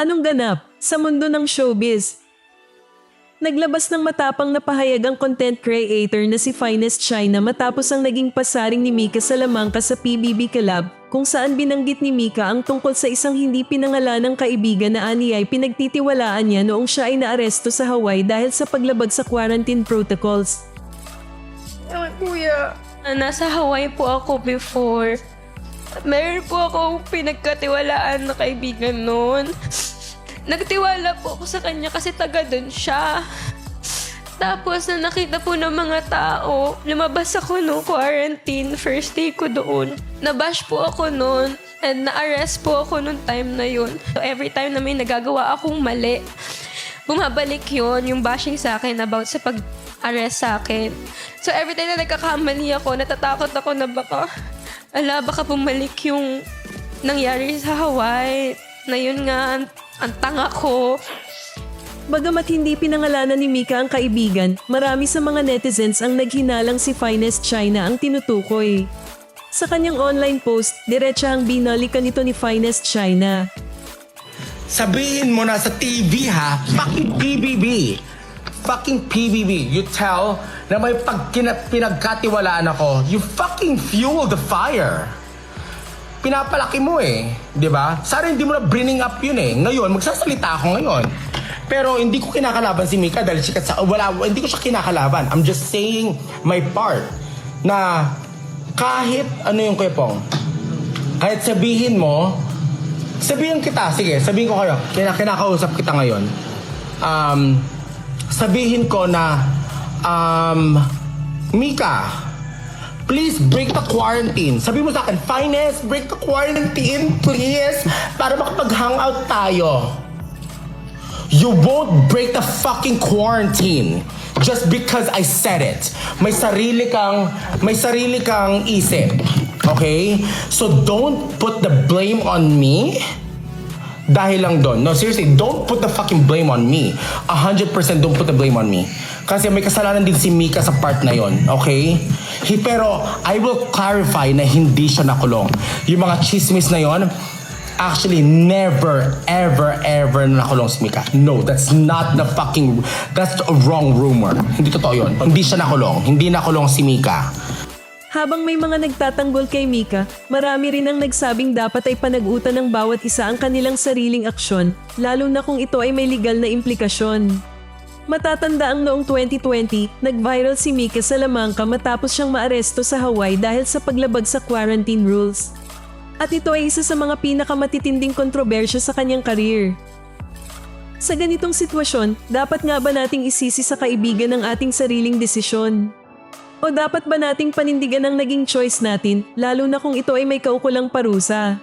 Anong ganap sa mundo ng showbiz? Naglabas ng matapang na pahayag ang content creator na si Finest China matapos ang naging pasaring ni Mika Salamanca sa PBB Collab kung saan binanggit ni Mika ang tungkol sa isang hindi pinangalanang kaibigan na ani ay pinagtitiwalaan niya noong siya ay naaresto sa Hawaii dahil sa paglabag sa quarantine protocols. Ay, kuya. Nasa Hawaii po ako before. Meron po akong pinagkatiwalaan na kaibigan noon. Nagtiwala po ako sa kanya kasi taga doon siya. Tapos na nakita po ng mga tao, lumabas ako no quarantine, first day ko doon. Nabash po ako noon and na-arrest po ako noong time na yun. So every time na may nagagawa akong mali, bumabalik yon yung bashing sa akin about sa pag-arrest sa akin. So every time na nagkakamali ako, natatakot ako na baka, ala, baka bumalik yung nangyari sa Hawaii. Na yun nga, ang, ang tanga ko. Bagamat hindi pinangalanan ni Mika ang kaibigan, marami sa mga netizens ang naghinalang si Finest China ang tinutukoy. Sa kanyang online post, diretsahang binalikan ito ni Finest China. Sabihin mo na sa TV ha, fucking PBB. Fucking PBB. You tell na may pag pinagkatiwalaan ako, you fucking fuel the fire. Pinapalaki mo eh, di ba? Sana hindi mo na bringing up yun eh. Ngayon, magsasalita ako ngayon. Pero hindi ko kinakalaban si Mika dahil sikat sa... Wala, hindi ko siya kinakalaban. I'm just saying my part. Na kahit ano yung kwepong, kahit sabihin mo, sabihin kita, sige, sabihin ko kayo, kina kinakausap kita ngayon. Um, sabihin ko na, um, Mika, please break the quarantine. Sabi mo sa akin, finest, break the quarantine, please, para makapag-hangout tayo. You won't break the fucking quarantine just because I said it. May sarili kang, may sarili kang isip. Okay? So don't put the blame on me dahil lang doon. No, seriously, don't put the fucking blame on me. 100% don't put the blame on me. Kasi may kasalanan din si Mika sa part na yon, okay? He, pero I will clarify na hindi siya nakulong. Yung mga chismis na yon, actually never, ever, ever nakulong si Mika. No, that's not the fucking, that's a wrong rumor. Hindi totoo yon. Hindi siya nakulong. Hindi nakulong si Mika. Habang may mga nagtatanggol kay Mika, marami rin ang nagsabing dapat ay panagutan ng bawat isa ang kanilang sariling aksyon, lalo na kung ito ay may legal na implikasyon. Matatanda ang noong 2020, nag-viral si Mika Salamanca matapos siyang maaresto sa Hawaii dahil sa paglabag sa quarantine rules. At ito ay isa sa mga pinakamatitinding kontrobersya sa kanyang karir. Sa ganitong sitwasyon, dapat nga ba nating isisi sa kaibigan ang ating sariling desisyon? O dapat ba nating panindigan ang naging choice natin, lalo na kung ito ay may kaukulang parusa?